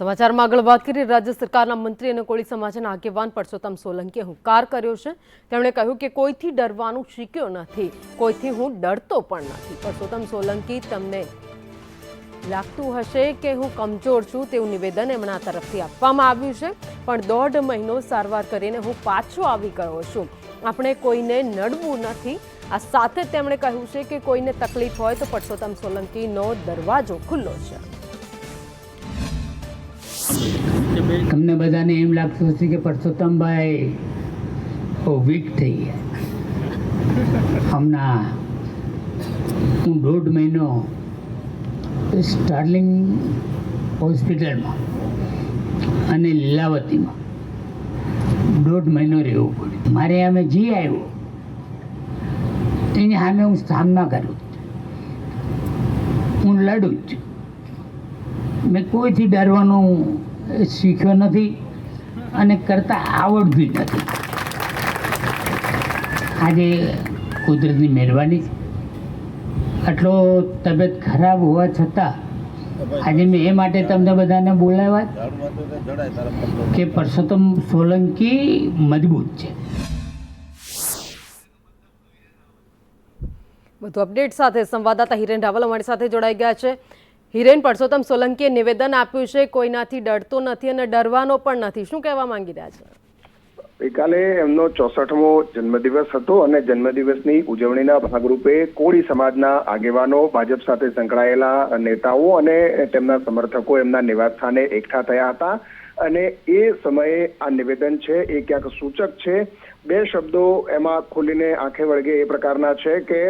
સમાચારમાં આગળ વાત કરીએ. રાજ્ય સરકારના મંત્રી અને કોળી સમાજના આગેવાન પરસોત્તમ સોલંકીએ હુંકાર કર્યો છે. તેમણે કહ્યું કે કોઈથી ડરવાનું શીખ્યો નથી, કોઈથી હું ડરતો પણ નથી. પરસોત્તમ સોલંકી તમને લાગતું હશે કે હું કમજોર છું તેવું નિવેદન એમના તરફથી આપવામાં આવ્યું છે. પણ દોઢ મહિનો સારવાર કરીને હું પાછો આવી ગયો છું. આપણે કોઈને નડવું નથી. આ સાથે તેમણે કહ્યું છે કે કોઈને તકલીફ હોય તો પરસોત્તમ સોલંકીનો દરવાજો ખુલ્લો છે. તમને બધાને એમ લાગતું હશે કે પરસોત્તમભાઈ વીક થઈ ગયા. હમણાં હું દોઢ મહિનો સ્ટાર્લિંગ હોસ્પિટલમાં અને લીલાવતીમાં દોઢ મહિનો રહેવું પડ્યું. મારે અમે જી આવ્યો, તેની સામે હું સામના કરું. હું લડું જ. મેં કોઈથી ડરવાનું શીખ્યો નથી અને કરતાં આવડતી નથી. આજે કુદરતની મહેરબાની. આટલો તબિયત ખરાબ હોવા છતાં આજે મેં એ માટે તમને બધાને બોલાવ્યા કે પરસોત્તમ સોલંકી મજબૂત છે. વધુ અપડેટ સાથે સંવાદદાતા હિરેન રાવલ અમારી સાથે જોડાઈ ગયા છે. હિરેન પરસોત્તમ સોલંકીએ નિવેદન આપ્યું છે, કોઈનાથી ડરતો નથી અને ડરવાનો પણ નથી. શું કહેવા માંગી રહ્યા છે? ગઈકાલે એમનો ચોસઠમો જન્મદિવસ હતો અને જન્મદિવસની ઉજવણીના ભાગરૂપે કોળી સમાજના આગેવાનો, ભાજપ સાથે સંકળાયેલા નેતાઓ અને તેમના સમર્થકો એમના નિવાસસ્થાને એકઠા થયા હતા. અને એ સમયે આ નિવેદન છે, એ ક્યાંક સૂચક છે. બે શબ્દો એમાં ખોલીને આંખે વળગે એ પ્રકારના છે કે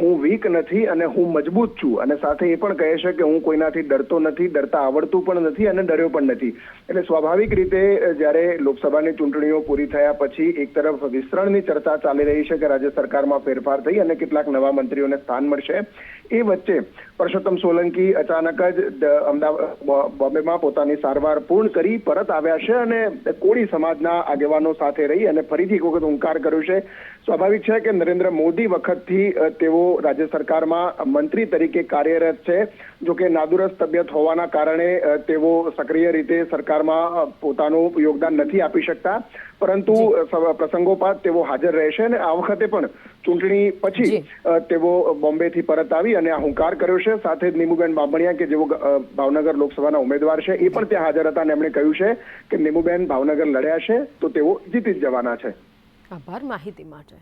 હું વીક નથી અને હું મજબૂત છું. અને સાથે એ પણ કહે છે કે હું કોઈનાથી ડરતો નથી, ડરતા આવડતું પણ નથી અને ડર્યો પણ નથી. એટલે સ્વાભાવિક રીતે જ્યારે લોકસભાની ચૂંટણીઓ પૂરી થયા પછી એક તરફ વિસ્તરણની ચર્ચા ચાલી રહી છે કે રાજ્ય સરકારમાં ફેરફાર થઈ અને કેટલાક નવા મંત્રીઓને સ્થાન મળશે. એ વચ્ચે પરસોત્તમ સોલંકી અચાનક જ અમદાવાદ બોમ્બેમાં પોતાની સારવાર પૂર્ણ કરી પરત આવ્યા છે અને કોળી સમાજના આગેવાનો સાથે રહી અને ફરીથી એક વખત હુંકાર કર્યો છે. સ્વાભાવિક છે કે નરેન્દ્ર મોદી વખતથી તેઓ રાજ્ય સરકારમાં મંત્રી તરીકે કાર્યરત છે. જોકે નાદુરસ્ત તબિયત હોવાના કારણે તેઓ સક્રિય રીતે સરકારમાં પોતાનું યોગદાન નથી આપી શકતા. પરંતુ પ્રસંગોપાત તેઓ હાજર રહેશે અને આ વખતે પણ ચૂંટણી પછી તેઓ બોમ્બેથી પરત આવી અને આ હુંકાર કર્યો છે. સાથે જ નીમુબેન બામણિયા કે જેઓ ભાવનગર લોકસભાના ઉમેદવાર છે, એ પણ ત્યાં હાજર હતા અને એમણે કહ્યું છે કે નીમુબેન ભાવનગર લડ્યા છે, તો તેઓ જીતી જવાના છે. આભાર માહિતી માટે.